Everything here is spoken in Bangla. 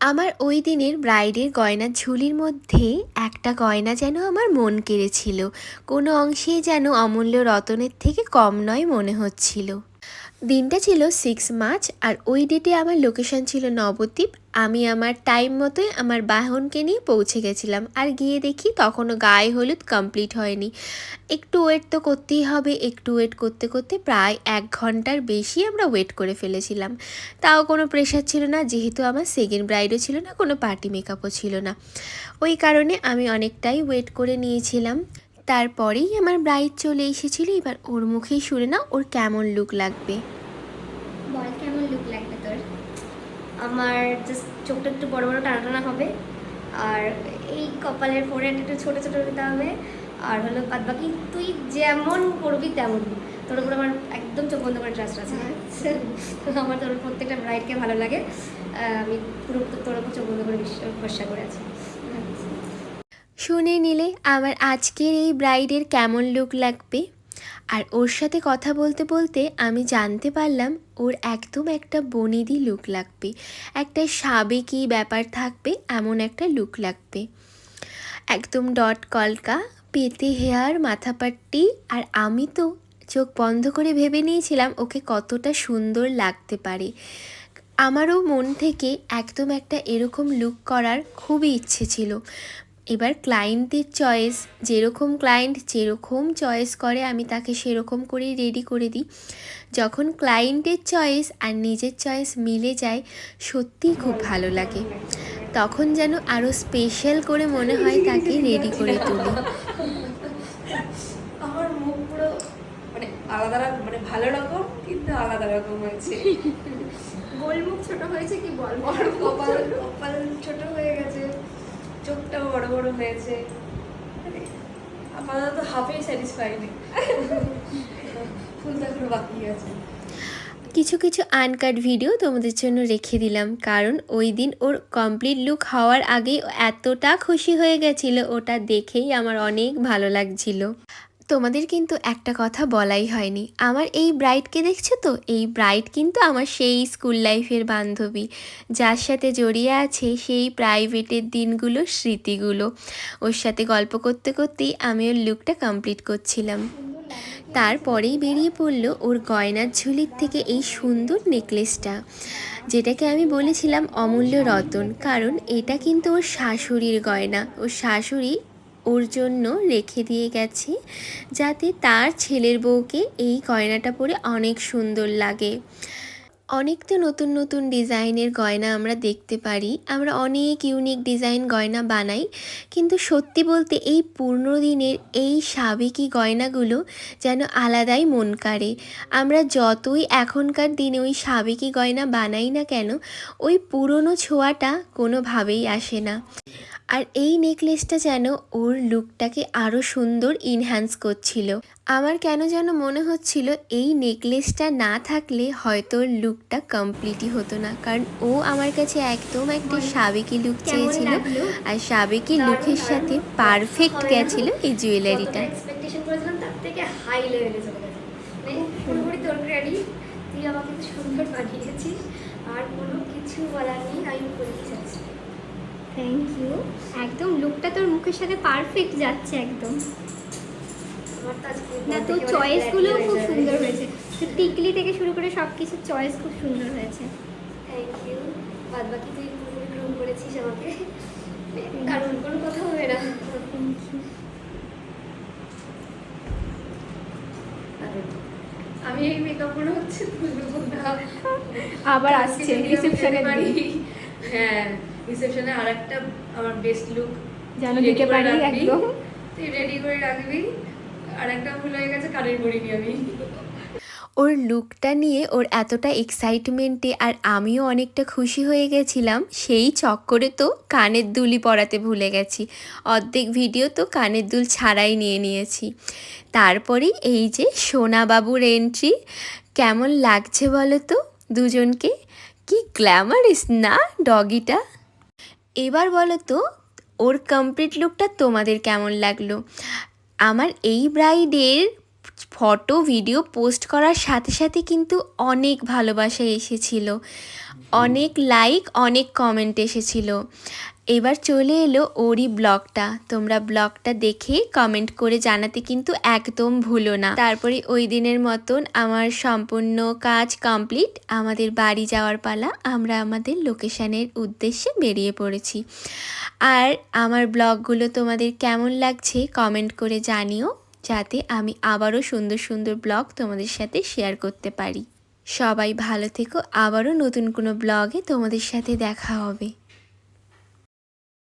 আমার ওই দিনের ব্রাইডের গয়নার ঝুলির মধ্যে একটা গয়না যেন আমার মন কেড়েছিল। কোনো অংশেই যেন অমূল্য রতনের থেকে কম নয় মনে হচ্ছিল। দিনটা ছিল সিক্স মার্চ আর ওই ডেটে আমার লোকেশন ছিল নবদ্বীপ। আমি আমার টাইম মতোই আমার বাহনকে নিয়ে পৌঁছে গেছিলাম আর গিয়ে দেখি তখনও গায়ে হলুদ কমপ্লিট হয়নি। একটু ওয়েট তো করতেই হবে, একটু ওয়েট করতে করতে প্রায় এক ঘণ্টার বেশি আমরা ওয়েট করে ফেলেছিলাম। তাও কোনো প্রেশার ছিল না, যেহেতু আমার সেকেন্ড ব্রাইডও ছিল না, কোনো পার্টি মেকআপও ছিল না। ওই কারণে আমি অনেকটাই ওয়েট করে নিয়েছিলাম। তারপরেই আমার ব্রাইড চলে এসেছিল। এবার ওর মুখেই শুনে না ওর কেমন লুক লাগবে। বল কেমন লুক লাগবে তোর? আমার জাস্ট চোখটা একটু বড় বড় টানা টানা হবে। আর এই কপালের ফোরে একটু ছোট ছোট দিতে হবে। আর হলো বাদ বাকি তুই যেমন করবি তেমন। তোর উপর আমার একদম চোখ বন্ধ করে ট্রাস্ট আছে। আমার তোর প্রত্যেকটা ব্রাইডকে ভালো লাগে। আমি পুরো তোর উপর চোখ বন্ধ করে ভরসা করে আছি। শুনে নিলে আমার আজকের এই ব্রাইডের কেমন লুক লাগবে। আর ওর সাথে কথা বলতে বলতে আমি জানতে পারলাম ওর একদম একটা বনিদি লুক লাগবে। একটা সাবেকি ব্যাপার থাকবে, এমন একটা লুক লাগবে। একদম ডট কলকা, পেতে হেয়ার, মাথাপাট্টি। আর আমি তো চোখ বন্ধ করে ভেবে নিয়েছিলাম ওকে কতটা সুন্দর লাগতে পারে। আমারও মন থেকে একদম একটা এরকম লুক করার খুবই ইচ্ছে ছিল। এবার ক্লায়েন্টের চয়েস যেরকম ক্লায়েন্ট যেরকম চয়েস করে আমি তাকে সেরকম করেই রেডি করে দিই। যখন ক্লায়েন্টের চয়েস আর নিজের চয়েস মিলে যায় সত্যিই খুব ভালো লাগে। তখন যেন আরও স্পেশাল করে মনে হয় তাকে রেডি করে তুলি। আমার মুখ পুরো মানে আলাদা রকম মানে ভালো রকম কিন্তু আলাদা রকম হয়েছে। ছোট হয়েছে কি বল? কপাল কপাল ছোট হয়ে গেছে। চোখটাও বড় বড় হয়েছে। আপাতত হাফেই স্যাটিসফাই নেই। ফুলটা পুরো বাকি আছে। কিছু কিছু আনকাট ভিডিও তোমাদের জন্য রেখে দিলাম, কারণ ওই দিন ওর কমপ্লিট লুক হওয়ার আগেই এতটা খুশি হয়ে গেছিল, ওটা দেখেই আমার অনেক ভালো লাগছিল। তোমাদের কিন্তু একটা কথা বলাই হয়নি। আমার এই ব্রাইডকে দেখছ তো? এই ব্রাইড কিন্তু আমার সেই স্কুল লাইফের বান্ধবী। যার সাথে জড়িয়ে আছে সেই প্রাইভেটের দিনগুলো, স্মৃতিগুলো। ওর সাথে গল্প করতে করতেই আমি ওর লুকটা কমপ্লিট করছিলাম। তারপরেই বেরিয়ে পড়ল ওর গয়নার ঝুলির থেকে এই সুন্দর নেকলেসটা যেটাকে আমি বলেছিলাম অমূল্য রতন। কারণ এটা কিন্তু ওর শাশুড়ির গয়না। ওর শাশুড়ি ওর জন্য রেখে দিয়ে গেছি যাতে তার ছেলের বউকে এই গয়নাটা পরে অনেক সুন্দর লাগে। অনেক তো নতুন নতুন ডিজাইনের গয়না আমরা দেখতে পারি। আমরা অনেক ইউনিক ডিজাইন গয়না বানাই। কিন্তু সত্যি বলতে এই পূর্ণ দিনের এই সাবেকি গয়নাগুলো যেন আলাদাই মন কাড়ে। আমরা যতই এখনকার দিনে ওই সাবেকি গয়না বানাই না কেন, ওই পুরনো ছোঁয়াটা কোনোভাবেই আসে না। আর এই নেকলেসটা যেন ওর লুকটাকে আরও সুন্দর ইনহ্যান্স করছিল। আমার কেন যেন মনে হচ্ছিল এই নেকলেসটা না থাকলে হয়তো ওর লুকটা কমপ্লিটই হতো না। কারণ ও আমার কাছে একদম একটা সাবেকি লুক চেয়েছিল আর সাবেকি লুকের সাথে পারফেক্ট গেছিল এই জুয়েলারিটা হাই লেভেলে চলে গেছে মানে পুরোপুরি তোর রেডি তুই আমাকে সুন্দর বানিয়েছিস আর কোনো কিছু বলার নেই আমি বলতে চাচ্ছি থ্যাংক ইউ একদম লুকটা তোর মুখের সাথে পারফেক্ট যাচ্ছে একদম। না তোর চয়েসগুলোও খুব সুন্দর হয়েছে। তোর টিকলি থেকে শুরু করে সব কিছুর চয়েস খুব সুন্দর হয়েছে। থ্যাংক ইউ বাদ বাকি তুই গ্রুম করেছিস আমাকে? কারণ কোনো কথা হবে না। আমি এই মেকআপগুলো হচ্ছে আবার আসছে দিন হ্যাঁ। রিসেপশনে আর একটা আমার বেস্ট লুক যেন দিতে পারি একদম। তুই রেডি করে রাখবি। আর একটা ভুল হয়ে গেছে কানের পরিনি আমি ওর লুকটা নিয়ে ওর এতটা এক্সাইটমেন্টে আর আমিও অনেকটা খুশি হয়ে গেছিলাম সেই চক্করে তো কানের দুলই পরাতে ভুলে গেছি। অর্ধেক ভিডিও তো কানের দুল ছাড়াই নিয়ে নিয়েছি। তারপরে এই যে সোনাবাবুর এন্ট্রি কেমন লাগছে বলো তো দুজনকে? কি গ্ল্যামারিস না ডগিটা এবার বলো তো, ওর কমপ্লিট লুকটা তোমাদের কেমন লাগল? আমার এই ব্রাইডের ফটো ভিডিও পোস্ট করার সাথে সাথে কিন্তু অনেক ভালোবাসা এসেছিল। অনেক লাইক অনেক কমেন্ট এসেছিল। এবার চলে এলো ওরই ব্লগটা। তোমরা ব্লগটা দেখে কমেন্ট করে জানাতে কিন্তু একদম ভুলো না। তারপরে ওই দিনের মতন আমার সম্পূর্ণ কাজ কমপ্লিট আমাদের বাড়ি যাওয়ার পালা, আমরা আমাদের লোকেশানের উদ্দেশ্যে বেরিয়ে পড়েছি। আর আমার ব্লগগুলো তোমাদের কেমন লাগছে কমেন্ট করে জানিও, যাতে আমি আবারও সুন্দর সুন্দর ব্লগ তোমাদের সাথে শেয়ার করতে পারি। সবাই ভালো থেকো। আবারও নতুন কোনো ব্লগে তোমাদের সাথে দেখা হবে।